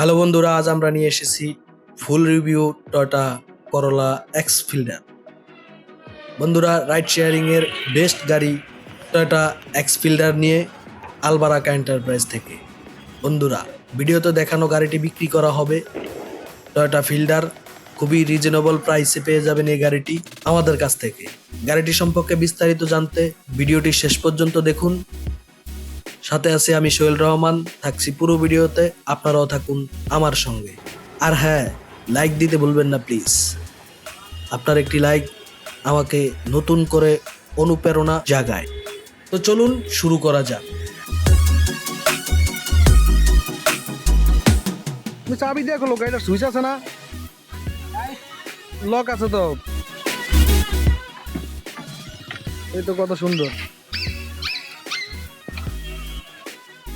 Hello বন্ধুরা, আজ আমরা নিয়ে এসেছি full review Toyota Corolla X Fielder. বন্ধুরা, রাইড শেয়ারিংয়ের বেস্ট গাড়ি টয়টা এক্স ফিল্ডার নিয়ে আলবারাকা এন্টারপ্রাইজ থেকে। বন্ধুরা, ভিডিওতে দেখানো গাড়িটি বিক্রি করা হবে। টয়টা ফিল্ডার খুবই রিজনেবল প্রাইসে পেয়ে যাবেন এই গাড়িটি আমাদের কাছ থেকে। গাড়িটি সম্পর্কে বিস্তারিত জানতে ভিডিওটি শেষ পর্যন্ত দেখুন। সাথে আছি আমি সোহেল রহমান, থাকছি পুরো ভিডিওতে, আপনারাও থাকুন আমার সঙ্গে। আর হ্যাঁ লাইক দিতে ভুলবেন না প্লিজ আপনার একটি লাইক আমাকে নতুন করে অনুপ্রেরণা জাগায়। তো চলুন শুরু করা যাক। চাবি দিয়ে খোলো গাড়িটা সুইচ আছে না? লক আছে তো। এই তো কত সুন্দর।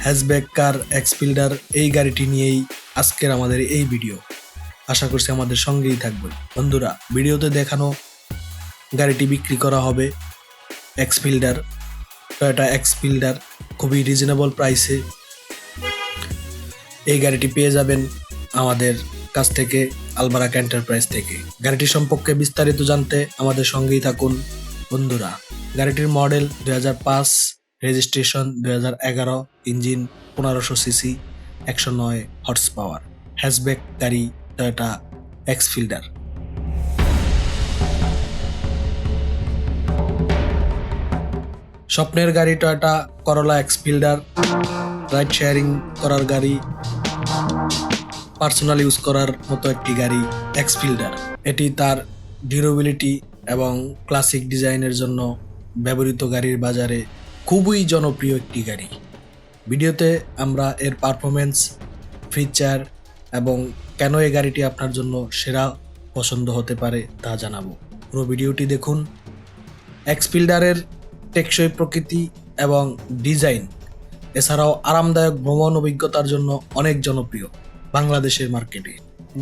হ্যাশব্যাক কার, এক্স ফিল্ডার, এই গাড়িটি নিয়েই আজকের আমাদের এই ভিডিও। আশা করছি আমাদের সঙ্গেই থাকবেন। বন্ধুরা, ভিডিওতে দেখানো গাড়িটি বিক্রি করা হবে X Fielder, Toyota X Fielder, খুবই রিজনেবল প্রাইসে। এই গাড়িটি পেয়ে যাবেন আমাদের কাছ থেকে আলবারাক এন্টারপ্রাইজ থেকে। গাড়িটি সম্পর্কে বিস্তারিত জানতে আমাদের সঙ্গেই থাকুন। বন্ধুরা, গাড়িটির মডেল দুই হাজার পাঁচ রেজিস্ট্রেশন দুই হাজার এগারো, ইঞ্জিন পনেরোশো সিসি, একশো নয় হর্স পাওয়ার হ্যাশব্যাক গাড়ি টয়োটা এক্স ফিল্ডার। স্বপ্নের গাড়ি টয়োটা করলা এক্স ফিল্ডার। রাইড শেয়ারিং করার গাড়ি। পার্সোনাল ইউজ করার মতো একটি গাড়ি এক্স ফিল্ডার। এটি তার ডিউরেবিলিটি এবং ক্লাসিক ডিজাইনের জন্য ব্যবহৃত গাড়ির বাজারে খুবই জনপ্রিয় একটি গাড়ি। ভিডিওতে আমরা এর পারফরমেন্স ফিচার এবং কেন এই গাড়িটি আপনার জন্য সেরা পছন্দ হতে পারে তা জানাব। পুরো ভিডিওটি দেখুন। এক্স ফিল্ডারের টেকসই প্রকৃতি এবং ডিজাইন, এছাড়াও আরামদায়ক ভ্রমণ অভিজ্ঞতার জন্য অনেক জনপ্রিয় বাংলাদেশের মার্কেটে।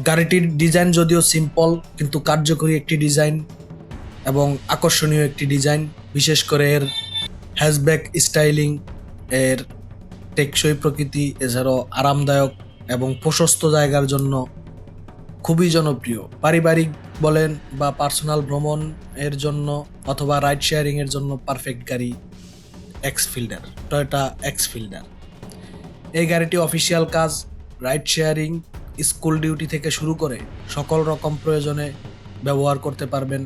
গাড়িটির ডিজাইন যদিও সিম্পল কিন্তু কার্যকরী একটি ডিজাইন এবং আকর্ষণীয় একটি ডিজাইন, বিশেষ করে এর হ্যাশব্যাক স্টাইলিং এর টেকসই প্রকৃতি এছাড়াও আরামদায়ক এবং প্রশস্ত জায়গার জন্য খুবই জনপ্রিয়। পারিবারিক বলেন বা পার্সোনাল ভ্রমণ এর জন্য অথবা রাইড শেয়ারিং এর জন্য পারফেক্ট গাড়ি X Fielder Toyota X Fielder এই গাড়িটি অফিসিয়াল কাজ, রাইড শেয়ারিং, স্কুল ডিউটি থেকে শুরু করে সকল রকম প্রয়োজনে ব্যবহার করতে পারবেন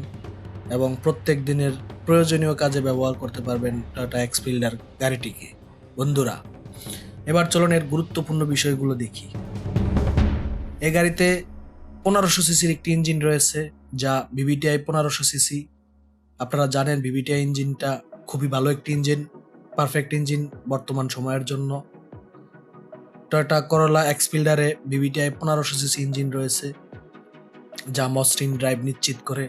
এবং প্রত্যেক দিনের প্রয়োজনীয় কাজে ব্যবহার করতে পারবেন টয়োটা এক্স ফিল্ডার গাড়িটিকে। বন্ধুরা, এবার চলুন এর গুরুত্বপূর্ণ বিষয়গুলো দেখি। এই গাড়িতে পনেরোশো সিসির একটি ইঞ্জিন রয়েছে, যা ভিভিটিআই পনেরোশো সিসি। আপনারা জানেন ভিভিটিআই ইঞ্জিনটা খুবই ভালো একটি ইঞ্জিন, পারফেক্ট ইঞ্জিন বর্তমান সময়ের জন্য। টয়টা করলা এক্সফিল্ডারে ভিভিটিআই পনেরোশো সিসি ইঞ্জিন রয়েছে, যা মসৃণ ড্রাইভ নিশ্চিত করে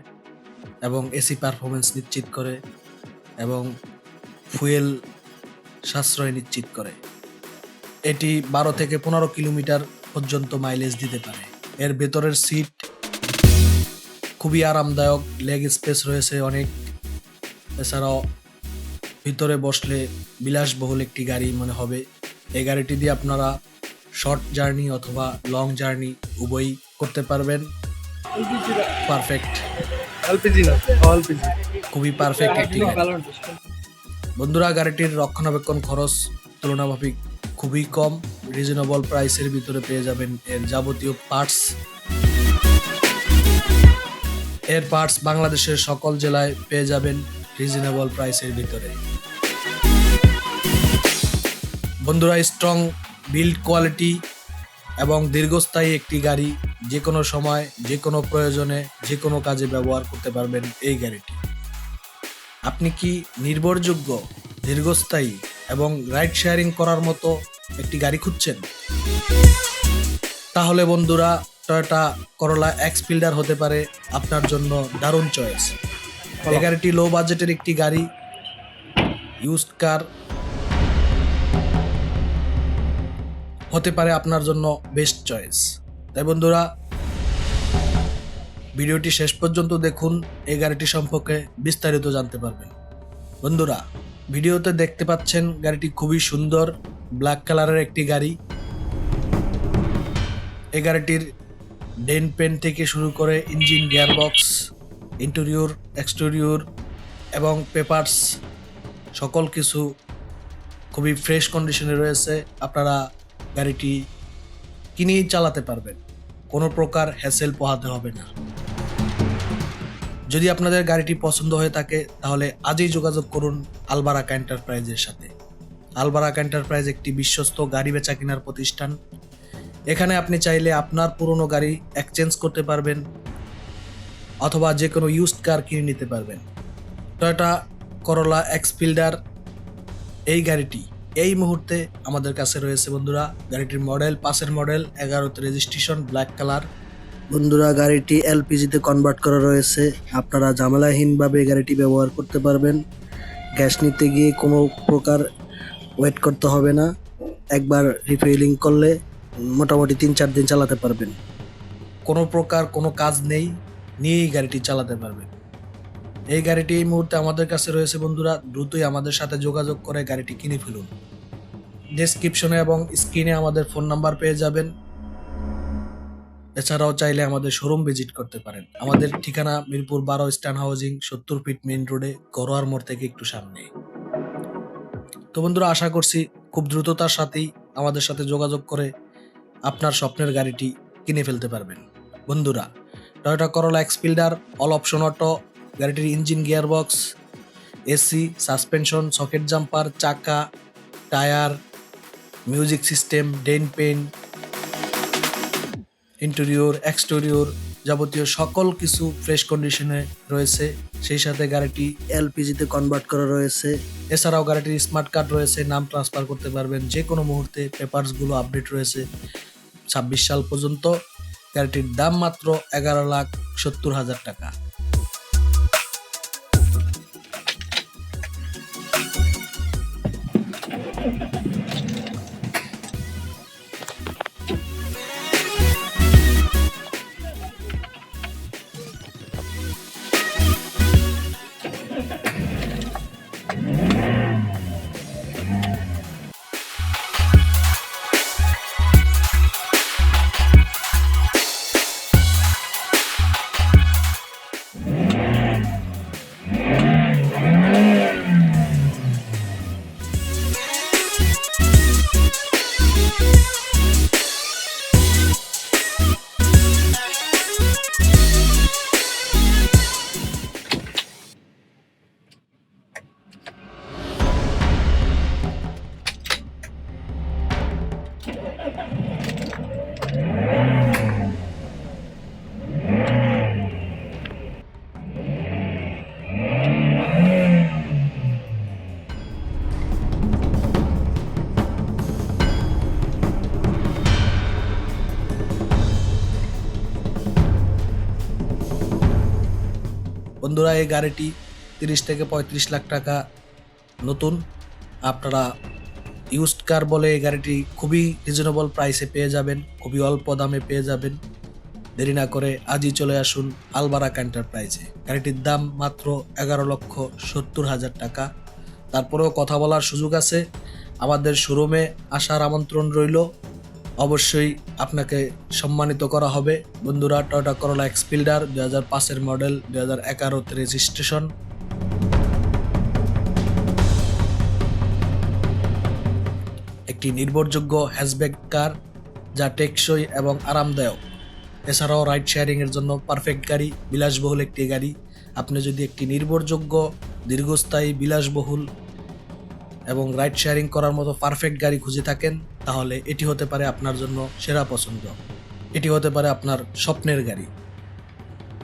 এবং এসি পারফরমেন্স নিশ্চিত করে এবং ফুয়েল সাশ্রয় নিশ্চিত করে। এটি বারো থেকে পনেরো কিলোমিটার পর্যন্ত মাইলেজ দিতে পারে। এর ভেতরের সিট খুবই আরামদায়ক লেগ স্পেস রয়েছে অনেক। এছাড়াও ভিতরে বসলে বিলাসবহুল একটি গাড়ি মনে হবে। এই গাড়িটি দিয়ে আপনারা শর্ট জার্নি অথবা লং জার্নি উভয়ই করতে পারবেন। পারফেক্ট এলপিজি না। এলপিজি। খুবই পারফেক্ট একটি বন্ধুরা গাড়িটির রক্ষণাবেক্ষণ খরচ তুলনাভাবিক খুবই কম। রিজনেবল প্রাইসের ভিতরে পেয়ে যাবেন এর যাবতীয় পার্টস এর পার্টস বাংলাদেশের সকল জেলায় পেয়ে যাবেন রিজনেবল প্রাইসের ভিতরে। বন্ধুরা স্ট্রং বিল্ড কোয়ালিটি এবং দীর্ঘস্থায়ী একটি গাড়ি যে কোনো সময় যে কোনো প্রয়োজনে যে কোনো কাজে ব্যবহার করতে পারবেন এই গাড়িটি আপনি কি নির্ভরযোগ্য দীর্ঘস্থায়ী এবং রাইড শেয়ারিং করার মতো একটি গাড়ি খুঁজছেন? তাহলে বন্ধুরা টয়োটা করলা এক্স ফিল্ডার হতে পারে আপনার জন্য দারুণ চয়েস। এই গাড়িটি লো বাজেটের একটি গাড়ি ইউজড কার হতে পারে আপনার জন্য বেস্ট চয়েস তাই বন্ধুরা, ভিডিওটি শেষ পর্যন্ত দেখুন, এই গাড়িটি সম্পর্কে বিস্তারিত জানতে পারবেন। বন্ধুরা, ভিডিওতে দেখতে পাচ্ছেন গাড়িটি খুবই সুন্দর ব্ল্যাক কালারের একটি গাড়ি। এই গাড়িটির ডেন পেন থেকে শুরু করে ইঞ্জিন, গিয়ারবক্স, ইন্টেরিয়র, এক্সটেরিয়র এবং পেপারস সকল কিছু খুবই ফ্রেশ কন্ডিশনে রয়েছে। আপনারা গাড়িটি কিনেই চালাতে পারবেন। কোনো প্রকার হ্যাসেল পোহাতে হবে না। যদি আপনাদের গাড়িটি পছন্দ হয়ে থাকে, তাহলে আজই যোগাযোগ করুন আলবারাকা এন্টারপ্রাইজের সাথে। আলবারাকা এন্টারপ্রাইজ একটি বিশ্বস্ত গাড়ি বেচা কেনার প্রতিষ্ঠান। এখানে আপনি চাইলে আপনার পুরনো গাড়ি এক্সচেঞ্জ করতে পারবেন, অথবা যে কোনো ইউজড কার কিনে নিতে পারবেন। টয়োটা করলা এক্সফিল্ডার এই গাড়িটি এই মুহূর্তে আমাদের কাছে রয়েছে বন্ধুরা গাড়িটির মডেল পাশের মডেল এগারোতে রেজিস্ট্রেশন ব্ল্যাক কালার বন্ধুরা গাড়িটি এলপিজিতে কনভার্ট করা রয়েছে। আপনারা ঝামেলাহীনভাবে গাড়িটি ব্যবহার করতে পারবেন। গ্যাস নিতে গিয়ে কোনো প্রকার ওয়েট করতে হবে না। একবার রিফিলিং করলে মোটামুটি তিন চার দিন চালাতে পারবেন। কোনো প্রকার কোনো কাজ নেই নিয়েই গাড়িটি চালাতে পারবেন। এই গাড়িটি এই মুহূর্তে আমাদের কাছে রয়েছে, বন্ধুরা। দ্রুতই আমাদের সাথে যোগাযোগ করে গাড়িটি কিনে ফেলুন। ডেসক্রিপশনে এবং স্ক্রিনে আমাদের ফোন নাম্বার পেয়ে যাবেন। এছাড়াও চাইলে আমাদের শোরুম ভিজিট করতে পারেন। আমাদের ঠিকানা মিরপুর বারো স্ট্যান্ড হাউজিং সত্তর ফিট মেন রোডে গরোয়ার মোড় থেকে একটু সামনে। তো বন্ধুরা, আশা করছি খুব দ্রুততার সাথেই আমাদের সাথে যোগাযোগ করে আপনার স্বপ্নের গাড়িটি কিনে ফেলতে পারবেন। বন্ধুরা Toyota Corolla X Fielder all option auto গাড়িটির engine, gearbox, AC, suspension, socket jumper, চাকা, টায়ার, মিউজিক সিস্টেম ডেন পেন, ইন্টেরিয়র, এক্সটেরিয়র যাবতীয় সকল কিছু ফ্রেশ কন্ডিশনে রয়েছে। সেই সাথে গাড়িটি এলপিজিতে কনভার্ট করা রয়েছে। এছাড়াও গাড়িটির স্মার্ট কার্ড রয়েছে, নাম ট্রান্সফার করতে পারবেন। যে কোনো মুহূর্তে পেপারসগুলো আপডেট রয়েছে ছাব্বিশ সাল পর্যন্ত। গাড়িটির দাম মাত্র এগারো লাখ সত্তর হাজার টাকা। বন্ধুরা, এই গাড়িটি তিরিশ থেকে পঁয়ত্রিশ লাখ টাকা নতুন। আপনারা ইউজড কার বলে এই গাড়িটি খুবই রিজনেবল প্রাইসে পেয়ে যাবেন, খুবই অল্প দামে পেয়ে যাবেন। দেরি না করে আজই চলে আসুন আলবারাক এন্টারপ্রাইজে গাড়িটির দাম মাত্র এগারো লক্ষ সত্তর হাজার টাকা। তারপরেও কথা বলার সুযোগ আছে। আমাদের শোরুমে আসার আমন্ত্রণ রইল। অবশ্যই আপনাকে সম্মানিত করা হবে। বন্ধুরা টয়োটা করোলা এক্সপিল্ডার দুই হাজার পাঁচের মডেল দুই হাজার এগারোতে রেজিস্ট্রেশন একটি নির্ভরযোগ্য হ্যাশব্যাক কার যা টেকসই এবং আরামদায়ক। এছাড়াও রাইড শেয়ারিংয়ের জন্য পারফেক্ট গাড়ি, বিলাসবহুল একটি গাড়ি। আপনি যদি একটি নির্ভরযোগ্য, দীর্ঘস্থায়ী, বিলাসবহুল এবং রাইড শেয়ারিং করার মতো পারফেক্ট গাড়ি খুঁজে থাকেন, তাহলে এটি হতে পারে আপনার জন্য সেরা পছন্দ। এটি হতে পারে আপনার স্বপ্নের গাড়ি।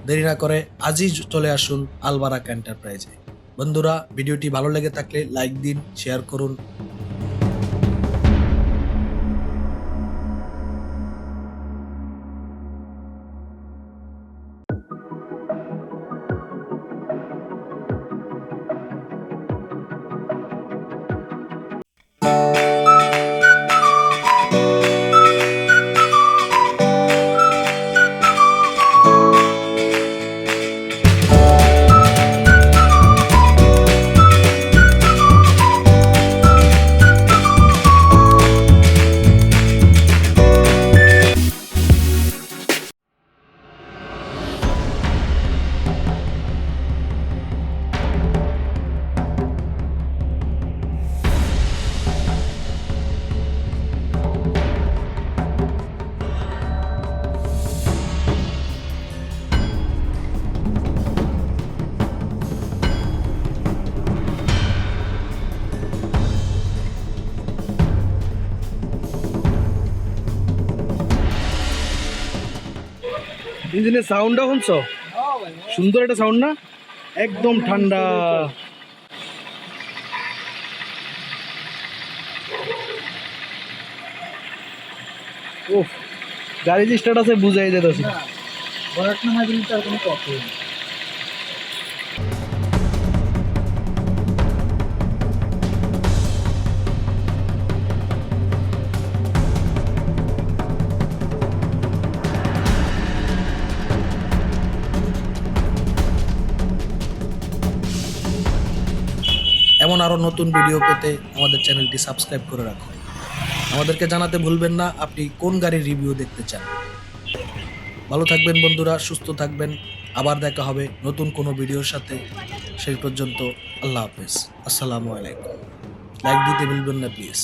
দেরি না করে আজই চলে আসুন আলবারাক এন্টারপ্রাইজে। বন্ধুরা, ভিডিওটি ভালো লেগে থাকলে লাইক দিন শেয়ার করুন। ইঞ্জিনের সাউন্ডটা শুনছ? সুন্দর একটা সাউন্ড না? একদম ঠান্ডা। ও গাড়ি যে স্টার্ট আছে বুঝাই যেতেছে এমন আরও নতুন ভিডিও পেতে আমাদের চ্যানেলটি সাবস্ক্রাইব করে রাখুন আমাদেরকে জানাতে ভুলবেন না, আপনি কোন গাড়ির রিভিউ দেখতে চান। ভালো থাকবেন বন্ধুরা, সুস্থ থাকবেন। আবার দেখা হবে নতুন কোনো ভিডিওর সাথে। সেই পর্যন্ত আল্লাহ হাফেজ। আসসালামু আলাইকুম। লাইক দিতে ভুলবেন না প্লিজ